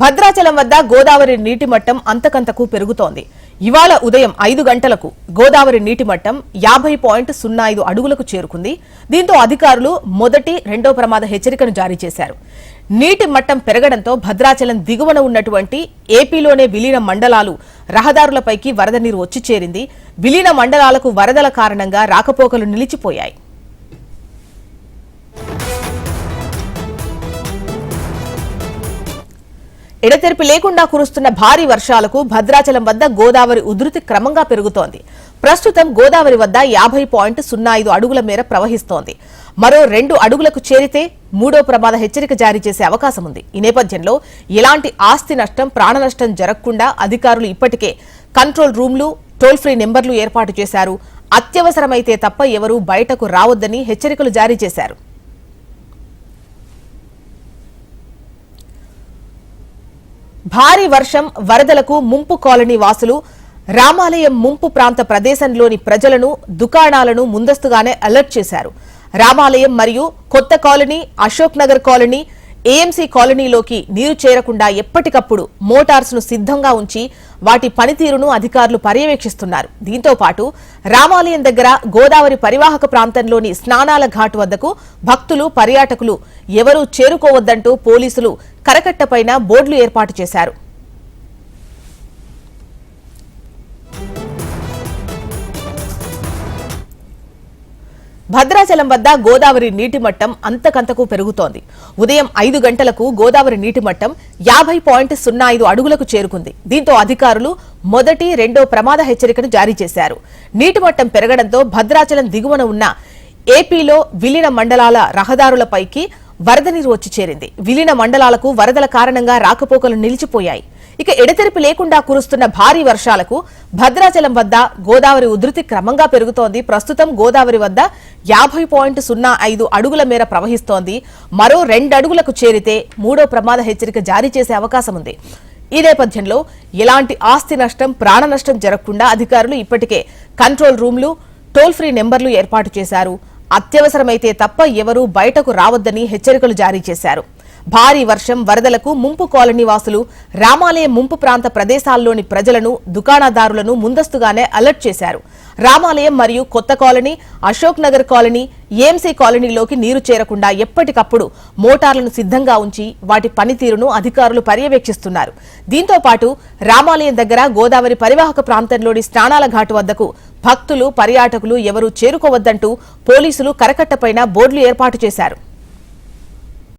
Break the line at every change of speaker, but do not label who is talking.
భద్రాచలం వద్ద గోదావరి నీటి మట్టం అంతకంతకు పెరుగుతోంది. ఇవాళ ఉదయం ఐదు గంటలకు గోదావరి నీటి మట్టం యాభై పాయింట్ సున్నా ఐదు అడుగులకు చేరుకుంది. దీంతో అధికారులు మొదటి రెండో ప్రమాద హెచ్చరికను జారీ చేశారు. నీటి మట్టం పెరగడంతో భద్రాచలం దిగువన ఉన్నటువంటి ఏపీలోనే విలీన మండలాలు రహదారులపైకి వరద నీరు వచ్చి చేరింది. విలీన మండలాలకు వరదల కారణంగా రాకపోకలు నిలిచిపోయాయి. ఎడతెరిపి లేకుండా కురుస్తున్న భారీ వర్షాలకు భద్రాచలం వద్ద గోదావరి ఉధృతి క్రమంగా పెరుగుతోంది. ప్రస్తుతం గోదావరి వద్ద యాభై పాయింట్ సున్నా ఐదు అడుగుల మేర ప్రవహిస్తోంది. మరో రెండు అడుగులకు చేరితే మూడో ప్రమాద హెచ్చరిక జారీ చేసే అవకాశం ఉంది. ఈ నేపథ్యంలో ఎలాంటి ఆస్తి నష్టం ప్రాణ నష్టం జరగకుండా అధికారులు ఇప్పటికే కంట్రోల్ రూమ్లు టోల్ ఫ్రీ నెంబర్లు ఏర్పాటు చేశారు. అత్యవసరమైతే తప్ప ఎవరూ బయటకు రావద్దని హెచ్చరికలు జారీ చేశారు. భారీ వర్షం వరదలకు ముంపు కాలనీ వాసులు రామాలయం ముంపు ప్రాంత ప్రదేశంలోని ప్రజలను దుకాణాలను ముందస్తుగానే అలర్ట్ చేశారు. రామాలయం మరియు కొత్త colony Ashok Nagar colony AMC కాలనీలోకి నీరు చేరకుండా ఎప్పటికప్పుడు మోటార్స్ను సిద్ధంగా ఉంచి వాటి పనితీరును అధికారులు పర్యవేక్షిస్తున్నారు. దీంతో పాటు రామాలయం దగ్గర గోదావరి పరివాహక ప్రాంతంలోని స్నానాల ఘాట్ వద్దకు భక్తులు పర్యాటకులు ఎవరూ చేరుకోవద్దంటూ పోలీసులు కరకట్టపైన బోర్డులు ఏర్పాటు చేశారు. భద్రాచలం వద్ద గోదావరి నీటి మట్టం అంతకంతకు పెరుగుతోంది. ఉదయం ఐదు గంటలకు గోదావరి నీటి మట్టం యాభై పాయింట్ సున్నా ఐదు అడుగులకు చేరుకుంది. దీంతో అధికారులు మొదటి రెండో ప్రమాద హెచ్చరికను జారీ చేశారు. నీటి మట్టం పెరగడంతో భద్రాచలం దిగువన ఉన్న ఏపీలో విలీన మండలాల రహదారులపైకి వరద నీరు వచ్చి చేరింది. విలీన మండలాలకు వరదల కారణంగా రాకపోకలు నిలిచిపోయాయి. ఇక ఎడతెరిపి లేకుండా కురుస్తున్న భారీ వర్షాలకు భద్రాచలం వద్ద గోదావరి ఉధృతి క్రమంగా పెరుగుతోంది. ప్రస్తుతం గోదావరి వద్ద యాభై పాయింట్ సున్నా ఐదు అడుగుల మేర ప్రవహిస్తోంది. మరో రెండడుగులకు చేరితే మూడో ప్రమాద హెచ్చరిక జారీ చేసే అవకాశం ఉంది. ఈ నేపథ్యంలో ఎలాంటి ఆస్తి నష్టం ప్రాణ నష్టం జరగకుండా అధికారులు ఇప్పటికే కంట్రోల్ రూమ్లు టోల్ ఫ్రీ నెంబర్లు ఏర్పాటు చేశారు. అత్యవసరమైతే తప్ప ఎవరూ బయటకు రావద్దని హెచ్చరికలు జారీ చేశారు. భారీ వర్షం వరదలకు ముంపు కాలనీ వాసులు రామాలయం ముంపు ప్రాంత ప్రదేశాల్లోని ప్రజలను దుకాణదారులను ముందస్తుగానే అలర్ట్ చేశారు. రామాలయం మరియు కొత్త colony Ashok Nagar colony AMC కాలనీలోకి నీరు చేరకుండా ఎప్పటికప్పుడు మోటార్లను సిద్ధంగా ఉంచి వాటి పనితీరును అధికారులు పర్యవేక్షిస్తున్నారు. దీంతో పాటు రామాలయం దగ్గర గోదావరి పరివాహక ప్రాంతంలోని స్నానాల ఘాటు వద్దకు భక్తులు పర్యాటకులు ఎవరూ చేరుకోవద్దంటూ పోలీసులు కరకట్టపైన బోర్డులు ఏర్పాటు చేశారు.